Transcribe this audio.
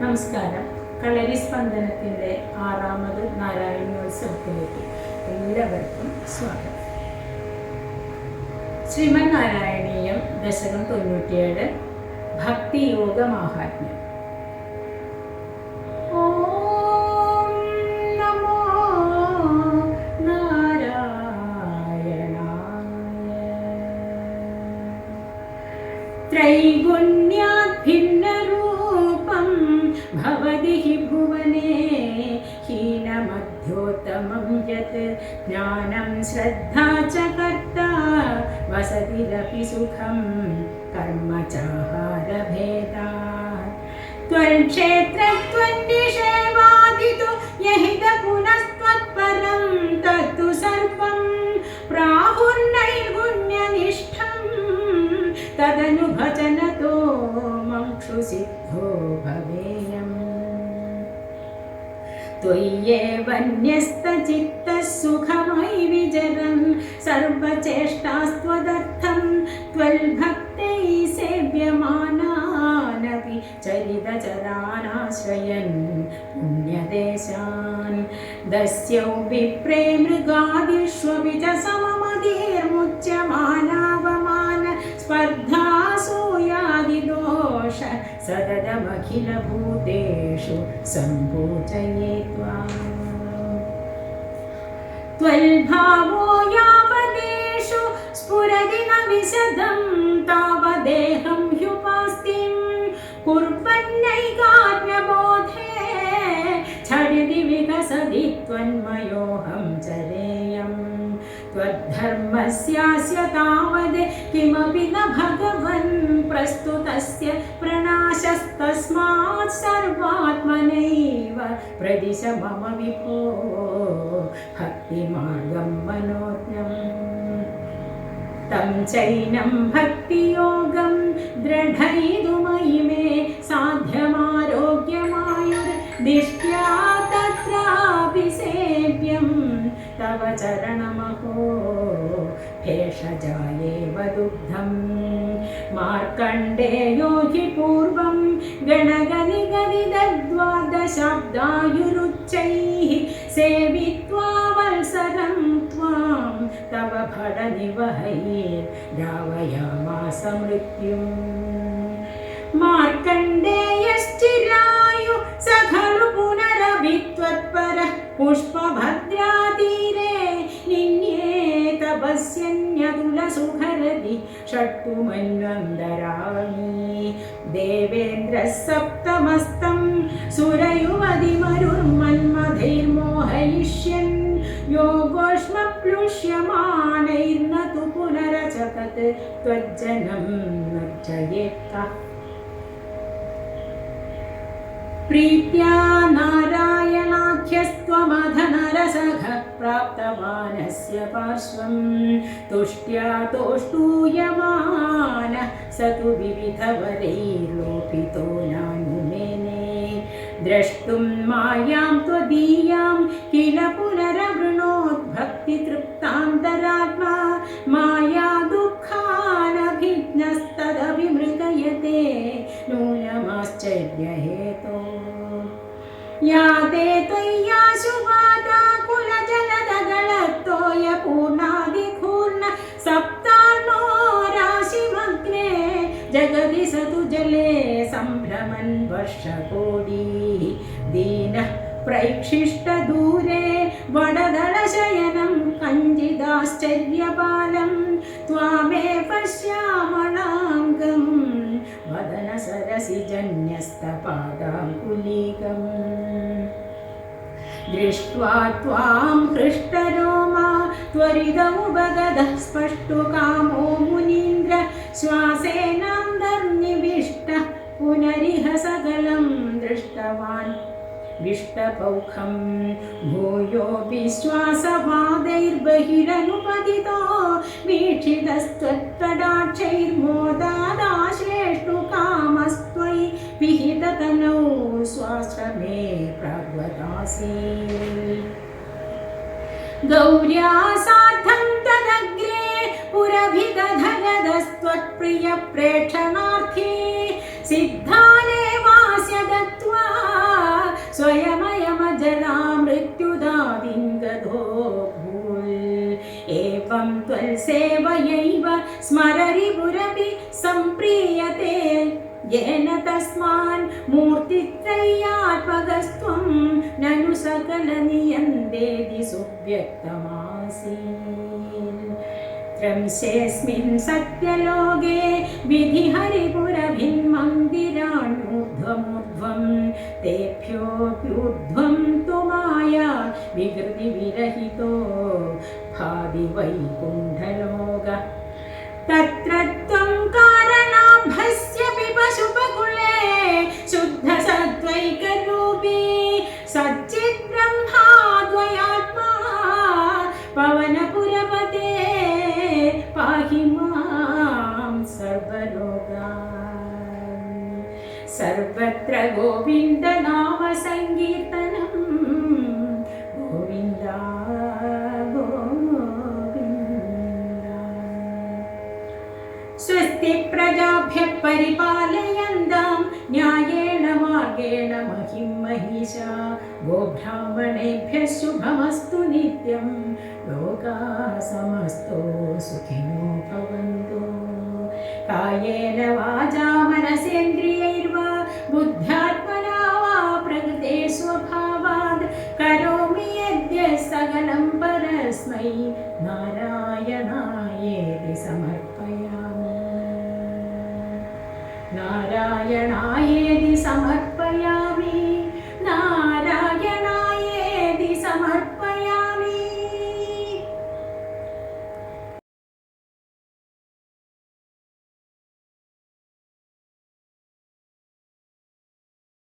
നമസ്കാരം. കളരി സ്പന്ദനത്തിന്റെ ആറാമത് നാരായണോത്സവത്തിലേക്ക് എല്ലാവർക്കും സ്വാഗതം. ശ്രീമൻ നാരായണീയം ദശകം തൊണ്ണൂറ്റിയേഴ് ഭക്തിയോഗ മാഹാത്മ്യം त्रैगुण्याद्भिन्नरूपं भवति हि भुवने हीनमध्योत्तमं यत् ज्ञानं श्रद्धा च कर्ता वसतिरपि सुखं कर्म चाहारभेदा। त्वन्क्षेत्रत्वन्निषेवादितु यहित पुनस्त्वत्परं तत्तु सर्व तदनु भजनतो मक्षुसिद्धो भवेयम्। त्वय्येव न्यस्तचित्तः सुखमयि विचरन् सर्वचेष्टास्त्वदर्थं त्वल्भक्तैः सेव्यमानानपि चरितचरानाश्रयन् पुण्यदेशान्। दस्यौ विप्रे मृगादिष्वपि च सममधीर्मुच्यमानावमान स्पर्धासूयादिदोष सततमखिलभूतेषु सम्पूजये त्वाम् त्वल्भावो यावदेषु स्फुरति न विशदं तावदेहं ह्युपास्तिं कुर्वन्नैकात्म्यबोधे झटिति विकसति त्वन्मयोऽहं चरेयम् त्वद्धर्मस्यास्य तावद् किमपि न भगवन् प्रस्तुतस्य प्रणाशस्तस्मात् सर्वात्मनैव प्रदिश मम विभो भक्तिमार्गं मनोज्ञम् तं चैनं भक्तियोगं दृढैतुमयि मे साध्यमारोग्यमायुर्दिष्ट्या तत्रापि सेव्यं तव चरणमहो भेषजायेव दुग्धं मार्कण्डेयो हि पूर्वं गणगनिगनिदद्वादशाब्दायुरुच्चैः सेवित्वा वल्सरं त्वां तव भडनिवहैर्धावयामास मृत्युम् मार्कण्डेयश्चिरायु स खलु पुनरपि त्वत्परः तपस्यन्यतुलसुखरति षट्पुमन्वन्दराणि देवेन्द्रः सप्तमस्तं सुरयुवतिमरुर्मन्मधैर्मोहयिष्यन् योगोष्मप्लुष्यमाणैर्न तु पुनरचकत् त्वज्जनं नर्चयेत्ता प्रीत्या नारायणाख्यस्त्वमधनरसघ प्राप्तवानस्य पार्श्वं तुष्ट्या तोष्टूयमान, स तु विविधवरैर्लोपितो नानुमेने द्रष्टुं मायां त्वदीयां, किल पुनरवृणोद्भक्तितृप्तान्तरात्मा। माया दुःखानभिज्ञस्तदभिमृगयते नूनमाश्चर्यहेतो या ते जगदि स तु जले सम्भ्रमन् वर्षकोटिः दीनः प्रैक्षिष्टदूरे वडदलशयनं कञ्जिदाश्चर्यपालं त्वामेव श्यामणाङ्गं वदनसरसिजन्यस्तपादाङ्कुलीकम् दृष्ट्वा त्वां हृष्टरोमा त्वरितमुपगतः स्पष्टुकामो कृतवान् विष्टपौखं भूयो विश्वासवादैर्बहिरनुपदितो। वीक्षितस्त्वत्कडाक्षैर्मोदादाश्रेष्ठुकामस्त्वयि विहिततनौ स्वाश्रमे प्रवदासि गौर्या सार्थं तदग्रे पुरभिदधगदस्त्वत्प्रियप्रेक्षणार्थे सिद्धा स्मररिपुरपि सम्प्रीयते। येन तस्मान् मूर्तित्रय्यात्मकस्त्वं ननु सकलनियन्तेति सुव्यक्तमासीत्। त्रंशेऽस्मिन् सत्यलोके विधिहरिपुरभिन्मन्दिराण्यूर्ध्वमूर्ध्वं तेभ्योऽप्यूर्ध्वं तु माया विकृतिविरहितो वैकुण्ठलोक। तत्र त्वं कारणाभस्य पिबशुपकुले शुद्धसत्त्वैकरूपी सच्चिद्ब्रह्मा द्वयात्मा पवनपुरपते पाहि मां सर्वलोकान्। सर्वत्र गोविन्दनाम परिपालयन्तां न्यायेण मार्गेण महिं महिषा गोब्राह्मणेभ्यः शुभमस्तु नित्यं लोकाः समस्तो सुखिनो भवन्तु कायेन वाचा मनसेन्द्रियैर्वा बुद्ध्यात्मना वा प्रकृते स्वभावात् करोमि यद्य सकलं परस्मै नारायणायेति समर्पयामि നാരായണായേതി സമർപ്പ